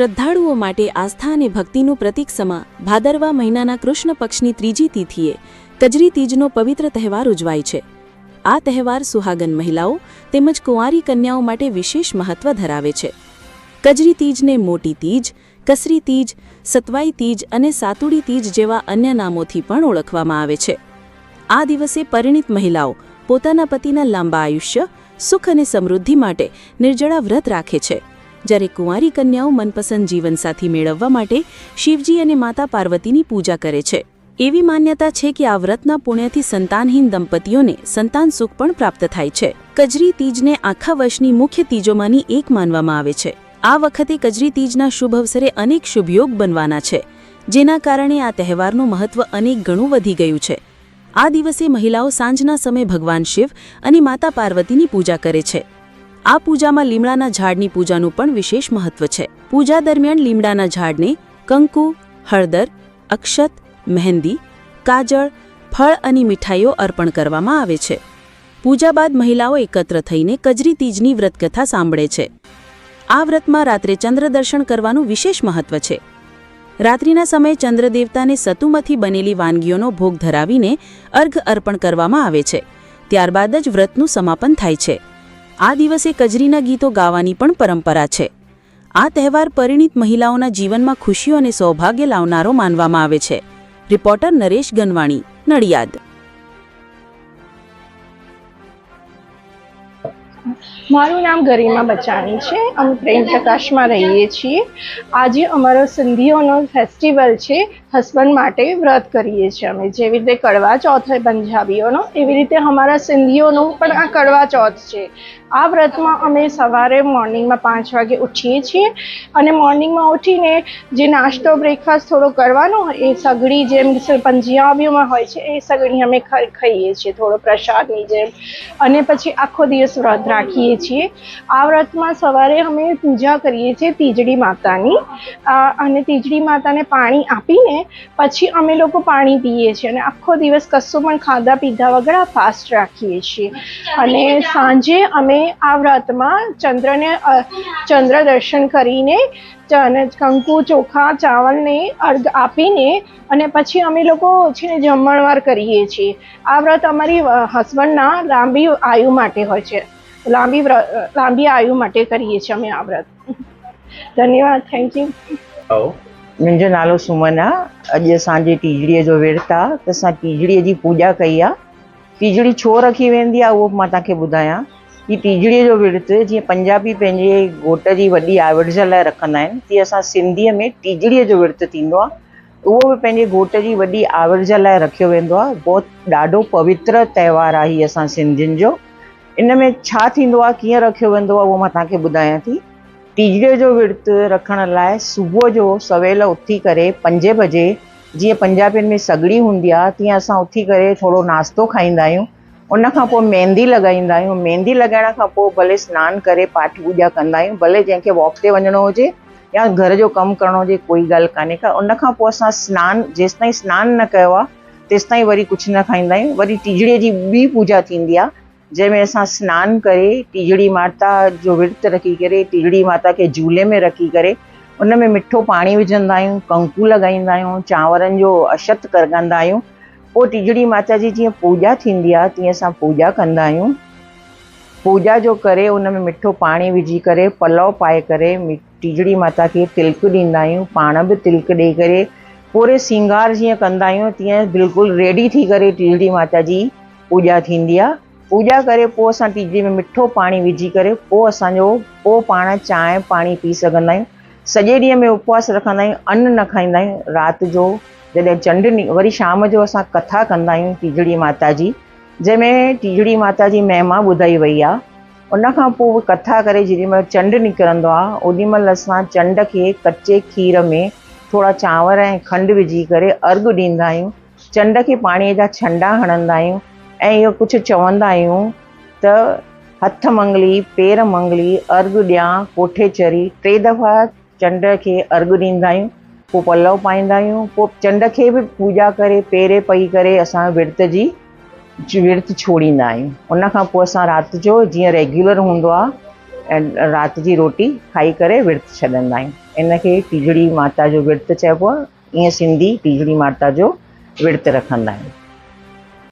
શ્રદ્ધાળુઓ માટે આસ્થા અને ભક્તિનું પ્રતીક સમા ભાદરવા મહિનાના કૃષ્ણ પક્ષની ત્રીજી તિથિએ કજરી તીજનો પવિત્ર તહેવાર ઉજવાય છે. આ તહેવાર સુહાગન મહિલાઓ તેમજ કુંવારી કન્યાઓ માટે વિશેષ મહત્વ ધરાવે છે. કજરી તીજને મોટી તીજ, કસરી તીજ, સતવાઈ તીજ અને સાતુડી તીજ જેવા અન્ય નામોથી પણ ઓળખવામાં આવે છે. આ દિવસે પરિણિત મહિલાઓ પોતાના પતિના લાંબા આયુષ્ય, સુખ અને સમૃદ્ધિ માટે નિર્જળા વ્રત રાખે છે. જ્યારે કુંવારી કન્યાઓ મનપસંદ જીવનસાથી મેળવવા માટે શિવજી અને માતા પાર્વતીની પૂજા કરે છે. એવી માન્યતા છે કે આ વ્રતના પુણ્યથી સંતાનહીન દંપતીઓને સંતાન સુખ પણ પ્રાપ્ત થાય છે. કજરી તીજને આખા વર્ષની મુખ્ય તીજોમાંની એક માનવામાં આવે છે. આ વખતે કજરી તીજના શુભ અવસરે અનેક શુભયોગ બનવાના છે, જેના કારણે આ તહેવારનું મહત્વ અનેક ગણું વધી ગયું છે. આ દિવસે મહિલાઓ સાંજના સમયે ભગવાન શિવ અને માતા પાર્વતીની પૂજા કરે છે. આ પૂજામાં લીમડાના ઝાડની પૂજાનું પણ વિશેષ મહત્વ છે. પૂજા દરમિયાન લીમડાના ઝાડને કંકુ, હળદર, અક્ષત, મહેંદી, કાજળ, ફળ અને મીઠાઈઓ અર્પણ કરવામાં આવે છે. પૂજા બાદ મહિલાઓ એકત્ર થઈને કજરી તીજની વ્રતકથા સાંભળે છે. આ વ્રતમાં રાત્રે ચંદ્ર દર્શન કરવાનું વિશેષ મહત્વ છે. રાત્રિના સમયે ચંદ્રદેવતાને સતુમાંથી બનેલી વાનગીઓનો ભોગ ધરાવીને અર્ઘ અર્પણ કરવામાં આવે છે. ત્યારબાદ જ વ્રતનું સમાપન થાય છે. આ દિવસે કજરીના ગીતો ગાવાની પણ પરંપરા છે. આ તહેવાર પરિણીત મહિલાઓના જીવનમાં ખુશીઓ અને સૌભાગ્ય લાવનારો માનવામાં આવે છે. રિપોર્ટર નરેશ ગનવાણી, નડિયાદ. મારું નામ ગરિમા બચાણી છે. અમે પ્રેમ પ્રકાશમાં રહીએ છીએ. આજે અમારો સિંધીઓનો ફેસ્ટિવલ છે. હસબન્ડ માટે વ્રત કરીએ છીએ અમે. જેવી રીતે કડવા ચોથ હોય પંજાબીઓનો, એવી રીતે અમારા સિંધીઓનું પણ આ કડવા ચોથ છે. આ વ્રતમાં અમે સવારે મોર્નિંગમાં પાંચ વાગે ઉઠીએ છીએ અને મોર્નિંગમાં ઉઠીને જે નાસ્તો, બ્રેકફાસ્ટ થોડો કરવાનો એ સગડી જેમ પંજાબીઓમાં હોય છે, એ સગડી અમે ખાઈએ છીએ. થોડો પ્રસાદની જેમ. અને પછી આખો દિવસ વ્રત રાખીએ છીએ. આ વ્રતમાં સવારે અમે પૂજા કરીએ છીએ તીજડી માતાની. અને તીજડી માતાને પાણી આપીને પછી અમે લોકો પાણી પીએ છીએ અને આખો દિવસ કશું પણ ખાધા પીધા વગર ફાસ્ટ રાખીએ છીએ. અને સાંજે અમે આ વ્રતમાં ચંદ્રને ચંદ્ર દર્શન કરીને અને કંકુ, ચોખા, ચાવલને અર્ઘ આપીને અને પછી અમે લોકો છે ને જમણવાર કરીએ છીએ. આ વ્રત અમારી હસબન્ડના લાંબી આયુ માટે હોય છે. લાંબી વ્ર- લાંબી આયુ માટે કરીએ છીએ અમે આ વ્રત ધન્યવાદ થેન્ક યુ આવો मुंहिंजो नालो सुमन आहे अॼु असांजे टीजड़ीअ जो विर्तु आहे त असां टीजड़ीअ जी पूॼा कई आहे टीजड़ी छो रखी वेंदी आहे उहो बि मां तव्हांखे ॿुधायां की टीजड़ीअ जो विर्तु जीअं पंजाबी पंहिंजे घोट जी वॾी आविर्ज लाइ रखंदा आहिनि तीअं असां सिंधीअ में टीजड़ीअ जो विर्तु थींदो आहे उहो बि पंहिंजे घोट जी वॾी आविर्ज लाइ रखियो वेंदो आहे बहुत ॾाढो पवित्र त्योहार आहे हीअ असां सिंधियुनि जो इन में छा थींदो आहे कीअं रखियो वेंदो आहे उहो माँ तव्हांखे ॿुधायां थी। टीजड़ीअ जो विर्तु रखण लाइ सुबुह जो सवेल उथी करे पंजे बजे, जीअं पंजाबियुनि में सगड़ी हूंदी आहे तीअं असां उथी करे थोरो नाश्तो खाईंदा आहियूं। उन खां पोइ मेहंदी लॻाईंदा आहियूं। मेहंदी लॻाइण खां पोइ भले सनानु करे पाठ पूॼा कंदा आहियूं। भले जंहिंखे वॉक ते वञिणो हुजे या घर जो कमु करिणो हुजे, कोई ॻाल्हि कान्हे का। उन खां पोइ असां सनानु, जेसिताईं सनानु न कयो आहे तेसिताईं वरी कुझु न खाईंदा आहियूं। वरी टीजड़ीअ जी ॿी पूॼा थींदी आहे جنهن ۾ اسان سنان ڪري ٽيجڙي ماتا جو ورت رکي ڪري ٽيجڙي ماتا کي جهولي ۾ رکي ڪري ان ۾ مٺو پاڻي وجهندا آهيون ڪنڪو لڳائيندا آهيون چانورن جو اشت ڪرندا آهيون. پوءِ ٽيجڙي ماتا جي جيئن پوڄا ٿيندي آهي تيئن اسان پوڄا ڪندا آهيون. پوڄا جو ڪري ان ۾ مٺو پاڻي وجهي ڪري پلو پائي ڪري ٽيجڙي ماتا کي تلڪ ڏيندا آهيون پاڻ به تلڪ ڏيئي ڪري پوري سنگار جيئن ڪندا آهيون تيئن بلڪل ريڊي ٿي ڪري ٽيجڙي ماتا جي پوڄا ٿيندي آهي پوڄا ڪري پوءِ اسان ٽيجڙي ۾ مٺو پاڻي وجهي ڪري پوءِ اسان جو پوءِ پاڻ چانهه پاڻي پي سگهندا آهيون. سڄي ڏينهن ۾ اپواس رکندا آهيون ان نه کائيندا آهيون. رات جو جڏهن چنڊ وري شام جو اسان ڪٿا ڪندا آهيون ٽيجڙي ماتا جي. جنهن ۾ ٽيجڙي ماتا جي مهما ٻڌائي وئي آهي ان کان پوءِ ڪٿا ڪري جيڏي مهل چنڊ نڪرندو آهي اوڏي مهل اسان چنڊ کي ڪچي کير ۾ ٿورا چانور ۽ کنڊ وجهي ڪري ارگهه ڏيندا آهيون. چنڊ کي پاڻيءَ جا ڇنڊا هڻندا آهيون ऐं इहो कुझु चवंदा आहियूं त हथ मंगली पेर मंगली अर्घु ॾियां कोठे चरी टे दफ़ा चंड खे अर्घु ॾींदा आहियूं पोइ पलव पाईंदा आहियूं पोइ चंड खे बि पूॼा करे पेरे पई करे असां विर्त जी विर्त छोड़ींदा आहियूं उन खां पोइ असां राति जो जीअं रेग्युलर हूंदो आहे ऐं राति जी रोटी खाई करे विर्तु छॾंदा आहियूं इन खे टीजड़ी माता जो विर्तु चइबो आहे ईअं सिंधी टीजड़ी माता जो विर्तु रखंदा आहिनि